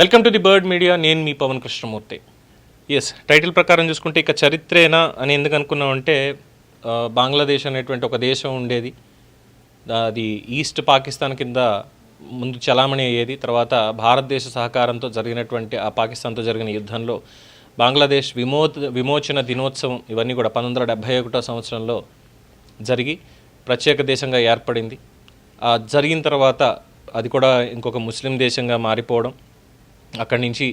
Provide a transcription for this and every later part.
Welcome to the bird media నేను మీ Pawan Krishnamurthy. Yes title ప్రకారం చూసుకుంటే ఇక చరిత్రేనా అని ఎందుకు అనుకున్నామంటే బంగ్లాదేశ్ అనేటువంటి ఒక దేశం ఉండేది. అది ఈస్ట్ పాకిస్తాన్ కింద ముందు చలామణి అయ్యేది. తర్వాత భారతదేశ సహకారంతో జరిగినటువంటి ఆ పాకిస్తాన్తో జరిగిన యుద్ధంలో బంగ్లాదేశ్ విమో విమోచన దినోత్సవం ఇవన్నీ కూడా పంతొమ్మిది వందల డెబ్భై ఒకటో సంవత్సరంలో జరిగి ప్రత్యేక దేశంగా ఏర్పడింది. జరిగిన తర్వాత అది కూడా ఇంకొక ముస్లిం దేశంగా మారిపోవడం. అక్కడి నుంచి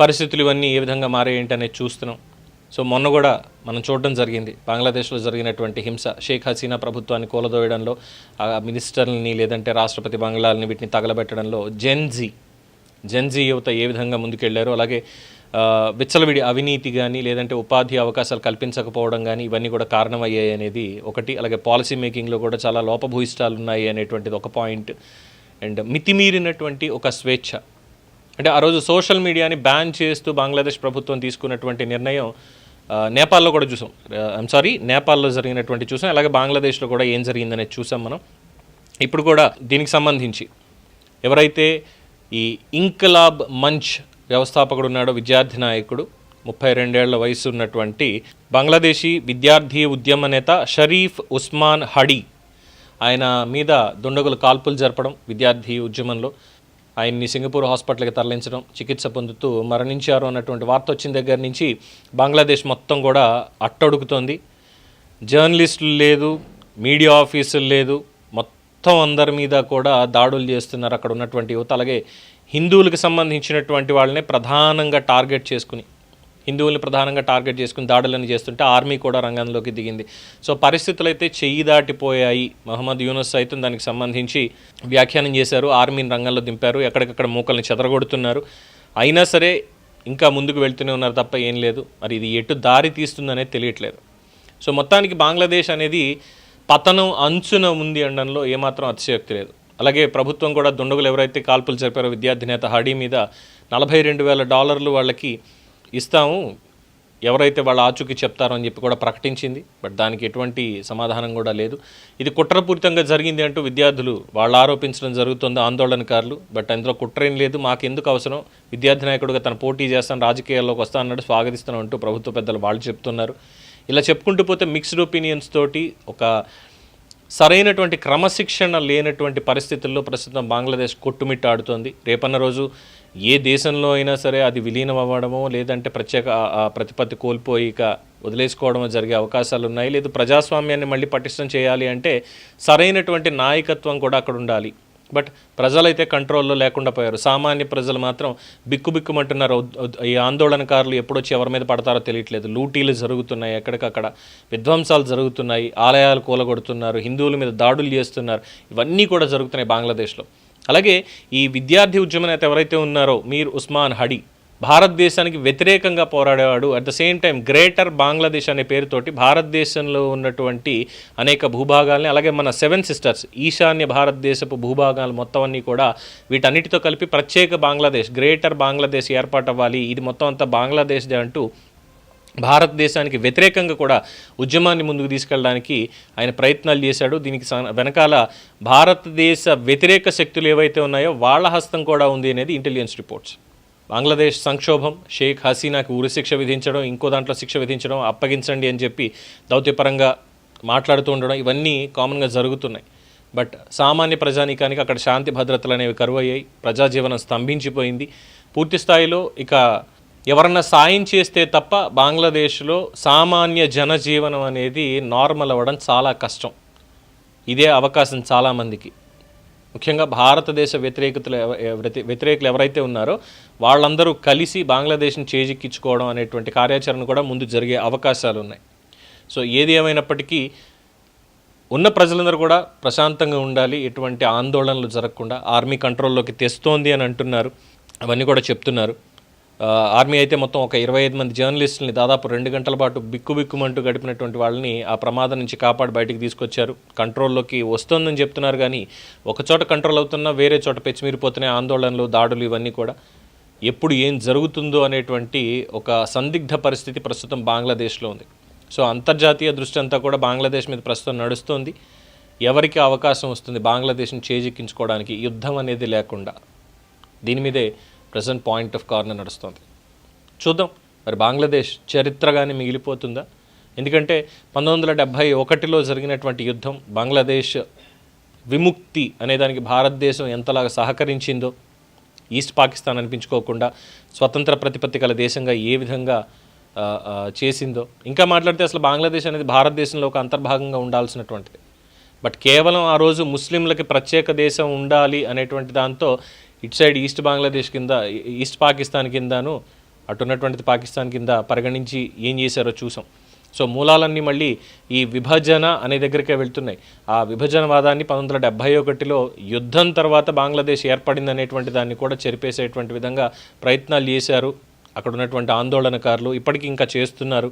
పరిస్థితులు ఇవన్నీ ఏ విధంగా మారాయేంటి అనేది చూస్తున్నాం. సో మొన్న కూడా మనం చూడడం జరిగింది. బంగ్లాదేశ్లో జరిగినటువంటి హింస షేక్ హసీనా ప్రభుత్వాన్ని కూలదోయడంలో ఆ మినిస్టర్లని లేదంటే రాష్ట్రపతి బంగ్లాలని వీటిని తగలబెట్టడంలో జెన్జీ జెన్జీ యువత ఏ విధంగా ముందుకెళ్ళారో అలాగే విచ్చలవిడి అవినీతి కానీ లేదంటే ఉపాధి అవకాశాలు కల్పించకపోవడం కానీ ఇవన్నీ కూడా కారణమయ్యాయి అనేది ఒకటి. అలాగే పాలసీ మేకింగ్లో కూడా చాలా లోపభూయిష్టాలు ఉన్నాయి అనేటువంటిది ఒక పాయింట్. అండ్ మితిమీరినటువంటి ఒక స్వేచ్ఛ. అంటే ఆ రోజు సోషల్ మీడియాని బ్యాన్ చేస్తూ బంగ్లాదేశ్ ప్రభుత్వం తీసుకున్నటువంటి నిర్ణయం నేపాల్లో కూడా చూసాం. ఐమ్ సారీ నేపాల్లో జరిగినటువంటి చూసాం. అలాగే బంగ్లాదేశ్లో కూడా ఏం జరిగిందనేది చూసాం మనం. ఇప్పుడు కూడా దీనికి సంబంధించి ఎవరైతే ఈ ఇంకలాబ్ మంచ్ వ్యవస్థాపకుడు ఉన్నాడో విద్యార్థి నాయకుడు ముప్పై రెండేళ్ళ వయసు ఉన్నటువంటి బంగ్లాదేశీ విద్యార్థి ఉద్యమ నేత షరీఫ్ ఉస్మాన్ హడీ ఆయన మీద దుండగులు కాల్పులు జరపడం విద్యార్థి ఉద్యమంలో ఆయన్ని సింగపూర్ హాస్పిటల్కి తరలించడం చికిత్స పొందుతూ మరణించారు అన్నటువంటి వార్త వచ్చిన దగ్గర నుంచి బంగ్లాదేశ్ మొత్తం కూడా అట్టడుగుతోంది. జర్నలిస్టులు లేదు మీడియా ఆఫీసులు లేదు మొత్తం అందరి మీద కూడా దాడులు చేస్తున్నారు అక్కడ ఉన్నటువంటి యువత. అలాగే హిందువులకు సంబంధించినటువంటి వాళ్ళనే ప్రధానంగా టార్గెట్ చేసుకుని హిందువుల్ని ప్రధానంగా టార్గెట్ చేసుకుని దాడులను చేస్తుంటే ఆర్మీ కూడా రంగంలోకి దిగింది. సో పరిస్థితులు అయితే చెయ్యి దాటిపోయాయి. మహమ్మద్ యూనస్ సైతం దానికి సంబంధించి వ్యాఖ్యానం చేశారు. ఆర్మీని రంగంలో దింపారు. ఎక్కడికక్కడ మూకల్ని చెదరగొడుతున్నారు. అయినా సరే ఇంకా ముందుకు వెళ్తూనే ఉన్నారు తప్ప ఏం లేదు. మరి ఇది ఎటు దారి తీస్తుందనేది తెలియట్లేదు. సో మొత్తానికి బంగ్లాదేశ్ అనేది పతనం అంచున ఉంది అనడంలో ఏమాత్రం అతిశయోక్తి లేదు. అలాగే ప్రభుత్వం కూడా దుండగులు ఎవరైతే కాల్పులు జరిపారో విద్యార్థి నేత హడీ మీద నలభై రెండు వేల డాలర్లు వాళ్ళకి ఇస్తాము. ఎవరైతే వాళ్ళ ఆచూకీ చెప్తారో అని చెప్పి కూడా ప్రకటించింది. బట్ దానికి ఎటువంటి సమాధానం కూడా లేదు. ఇది కుట్రపూరితంగా జరిగింది అంటూ విద్యార్థులు వాళ్ళు ఆరోపించడం జరుగుతుంది ఆందోళనకారులు. బట్ అందులో కుట్ర ఏం లేదు. మాకు ఎందుకు అవసరం? విద్యార్థి నాయకుడిగా తను పోటీ చేస్తాను రాజకీయాల్లోకి వస్తా అన్నట్టు స్వాగతిస్తాను అంటూ ప్రభుత్వ పెద్దలు వాళ్ళు చెప్తున్నారు. ఇలా చెప్పుకుంటూ పోతే మిక్స్డ్ ఒపీనియన్స్ తోటి ఒక సరైనటువంటి క్రమశిక్షణ లేనటువంటి పరిస్థితుల్లో ప్రస్తుతం బంగ్లాదేశ్ కొట్టుమిట్టాడుతోంది. రేపన్న రోజు ఏ దేశంలో అయినా సరే అది విలీనం అవ్వడమో లేదంటే ప్రత్యేక ప్రతిపత్తి కోల్పోయి ఇక వదిలేసుకోవడమో జరిగే అవకాశాలు ఉన్నాయి. లేదు ప్రజాస్వామ్యాన్ని మళ్ళీ పటిష్టం చేయాలి అంటే సరైనటువంటి నాయకత్వం కూడా అక్కడ ఉండాలి. బట్ ప్రజలైతే కంట్రోల్లో లేకుండా పోయారు. సామాన్య ప్రజలు మాత్రం బిక్కుబిక్కుమంటున్నారు. ఈ ఆందోళనకారులు ఎప్పుడొచ్చి ఎవరి మీద పడతారో తెలియట్లేదు. లూటీలు జరుగుతున్నాయి ఎక్కడికక్కడ విధ్వంసాలు జరుగుతున్నాయి ఆలయాలు కూలగొడుతున్నారు హిందువుల మీద దాడులు చేస్తున్నారు. ఇవన్నీ కూడా జరుగుతున్నాయి బంగ్లాదేశ్లో. అలాగే ఈ విద్యార్థి ఉద్యమ నేత ఎవరైతే ఉన్నారో మీర్ ఉస్మాన్ హడీ భారతదేశానికి వ్యతిరేకంగా పోరాడేవాడు at the same time greater Bangladesh అనే పేరుతోటి భారతదేశంలో ఉన్నటువంటి అనేక భూభాగాల్ని అలాగే మన సెవెన్ సిస్టర్స్ ఈశాన్య భారతదేశపు భూభాగాలు మొత్తం అన్నీ కూడా వీటన్నిటితో కలిపి ప్రత్యేక బంగ్లాదేశ్ గ్రేటర్ బంగ్లాదేశ్ ఏర్పాటు అవ్వాలి ఇది మొత్తం అంతా బంగ్లాదేశ్దే అంటూ భారతదేశానికి వ్యతిరేకంగా కూడా ఉద్యమాన్ని ముందుకు తీసుకెళ్ళడానికి ఆయన ప్రయత్నాలు చేశాడు. దీనికి వెనకాల భారతదేశ వ్యతిరేక శక్తులు ఏవైతే ఉన్నాయో వాళ్ళ హస్తం కూడా ఉంది అనేది ఇంటెలిజెన్స్ రిపోర్ట్స్ బంగ్లాదేశ్ సంక్షోభం షేక్ హసీనాకి ఉరిశిక్ష విధించడం ఇంకో దాంట్లో శిక్ష విధించడం అప్పగించండి అని చెప్పి దౌత్యపరంగా మాట్లాడుతూ ఉండడం ఇవన్నీ కామన్గా జరుగుతున్నాయి. బట్ సామాన్య ప్రజానీకానికి అక్కడ శాంతి భద్రతలు అనేవి కరువయ్యాయి ప్రజాజీవనం స్తంభించిపోయింది. పూర్తి స్థాయిలో ఇక ఎవరన్నా సాయం చేస్తే తప్ప బంగ్లాదేశ్లో సామాన్య జనజీవనం అనేది నార్మల్ అవ్వడం చాలా కష్టం. ఇదే అవకాశం చాలామందికి. ముఖ్యంగా భారతదేశ వ్యతిరేకతలు ఎవ- వ్యతిరేకులు ఎవరైతే ఉన్నారో వాళ్ళందరూ కలిసి బంగ్లాదేశ్ని చేజిక్కించుకోవడం అనేటువంటి కార్యాచరణ కూడా ముందు జరిగే అవకాశాలు ఉన్నాయి. సో ఏది ఏమైనప్పటికీ ఉన్న ప్రజలందరూ కూడా ప్రశాంతంగా ఉండాలి ఎటువంటి ఆందోళనలు జరగకుండా ఆర్మీ కంట్రోల్లోకి తెస్తోంది అని అంటున్నారు. అవన్నీ కూడా చెప్తున్నారు. ఆర్మీ అయితే మొత్తం ఒక ఇరవై ఐదు మంది జర్నలిస్టులని దాదాపు రెండు గంటల పాటు బిక్కు బిక్కుమంటూ గడిపినటువంటి వాళ్ళని ఆ ప్రమాదం నుంచి కాపాడి బయటికి తీసుకొచ్చారు. కంట్రోల్లోకి వస్తుందని చెప్తున్నారు కానీ ఒక చోట కంట్రోల్ అవుతున్నా వేరే చోట పెచ్చిమీరిపోతున్నాయి ఆందోళనలు దాడులు ఇవన్నీ కూడా. ఎప్పుడు ఏం జరుగుతుందో అనేటువంటి ఒక సందిగ్ధ పరిస్థితి ప్రస్తుతం బంగ్లాదేశ్లో ఉంది. సో అంతర్జాతీయ దృష్టి అంతా కూడా బంగ్లాదేశ్ మీద ప్రస్తుతం నడుస్తుంది. ఎవరికి అవకాశం వస్తుంది బంగ్లాదేశ్ని చేజిక్కించుకోవడానికి? యుద్ధం అనేది లేకుండా. దీని మీదే ప్రజెంట్ పాయింట్ ఆఫ్ కార్నర్ నడుస్తుంది. చూద్దాం మరి బంగ్లాదేశ్ చరిత్రగానే మిగిలిపోతుందా? ఎందుకంటే పంతొమ్మిది వందల డెబ్భై ఒకటిలో జరిగినటువంటి యుద్ధం బంగ్లాదేశ్ విముక్తి అనేదానికి భారతదేశం ఎంతలాగా సహకరించిందో ఈస్ట్ పాకిస్తాన్ అనిపించుకోకుండా స్వతంత్ర ప్రతిపత్తి గల దేశంగా ఏ విధంగా చేసిందో. ఇంకా మాట్లాడితే అసలు బంగ్లాదేశ్ అనేది భారతదేశంలో ఒక అంతర్భాగంగా ఉండాల్సినటువంటిది. బట్ కేవలం ఆ రోజు ముస్లింలకి ప్రత్యేక దేశం ఉండాలి అనేటువంటి దాంతో ఇటు సైడ్ ఈస్ట్ బంగ్లాదేశ్ కింద ఈస్ట్ పాకిస్తాన్ కిందను అటున్నటువంటిది పాకిస్తాన్ కింద పరిగణించి ఏం చేశారో చూసాం. సో మూలాలన్నీ మళ్ళీ ఈ విభజన అనే దగ్గరికే వెళ్తున్నాయి. ఆ విభజనవాదాన్ని పంతొమ్మిది వందల డెబ్బై ఒకటిలో యుద్ధం తర్వాత బంగ్లాదేశ్ ఏర్పడింది అనేటువంటి దాన్ని కూడా చెరిపేసేటువంటి విధంగా ప్రయత్నాలు చేశారు. అక్కడ ఉన్నటువంటి ఆందోళనకారులు ఇప్పటికీ ఇంకా చేస్తున్నారు.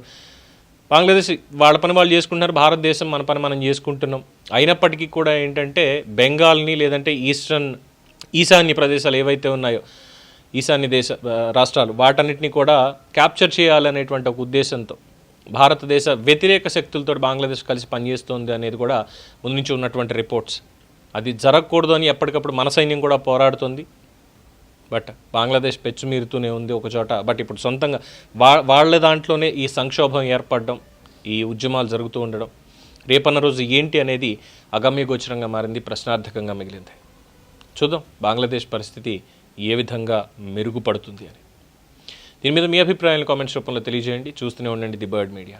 బంగ్లాదేశ్ వాళ్ళ పని వాళ్ళు చేసుకుంటున్నారు భారతదేశం మన పని మనం చేసుకుంటున్నాం. అయినప్పటికీ కూడా ఏంటంటే బెంగాల్ని లేదంటే ఈస్టర్న్ ఈశాన్య ప్రదేశాలు ఏవైతే ఉన్నాయో ఈశాన్య దేశ రాష్ట్రాలు వాటన్నిటిని కూడా క్యాప్చర్ చేయాలనేటువంటి ఒక ఉద్దేశంతో భారతదేశ వ్యతిరేక శక్తులతో బంగ్లాదేశ్ కలిసి పనిచేస్తుంది అనేది కూడా ముందు నుంచి ఉన్నటువంటి రిపోర్ట్స్. అది జరగకూడదు అని ఎప్పటికప్పుడు మన సైన్యం కూడా పోరాడుతుంది. బట్ బంగ్లాదేశ్ పెచ్చుమీరుతూనే ఉంది ఒక చోట. బట్ ఇప్పుడు సొంతంగా వా వాళ్ళ దాంట్లోనే ఈ సంక్షోభం ఏర్పడడం ఈ ఉద్యమాలు జరుగుతూ ఉండడం రేపన్న రోజు ఏంటి అనేది అగమ్యగోచరంగా మారింది ప్రశ్నార్థకంగా మిగిలింది. చూద్దాం బంగ్లాదేశ్ పరిస్థితి ఏ విధంగా మెరుగుపడుతుంది అని. దీని మీద మీ అభిప్రాయాలను కామెంట్స్ రూపంలో తెలియజేయండి. చూస్తూనే ఉండండి ది బర్డ్ మీడియా.